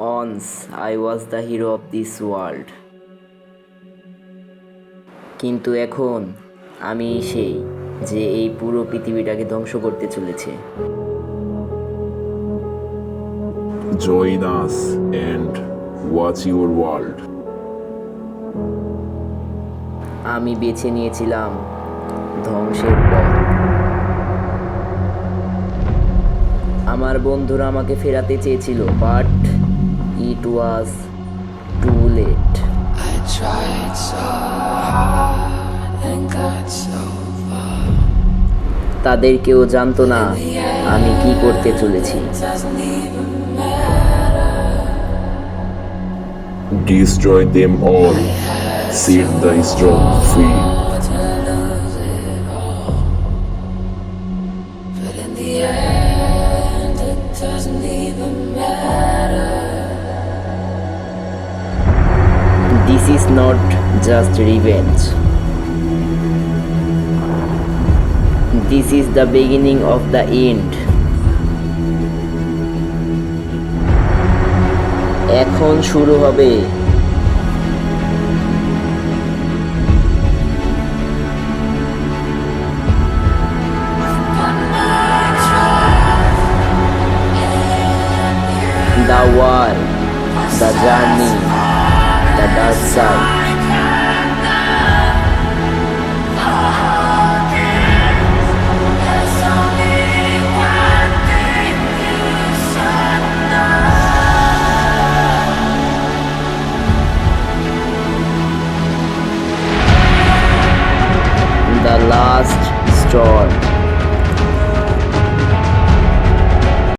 Once I was the hero of this world কিন্তু এখন আমি সেই যে এই পুরো পৃথিবীটাকে ধ্বংস করতে চলেছে। Join us and watch your world. আমি বেছে নিয়েছিলাম ধ্বংসের পথ। আমার বন্ধুরা আমাকে ফেরাতে চেয়েছিল but was too late I tried so hard and got so তাদের কেউ জানতো না আমি কি করতে চলেছি doesn't even Destroy them all. Set the strong free. But in the end, this is not just revenge this is the beginning of the end এখন শুরু হবে। The war, the journey, the dark side. The last storm.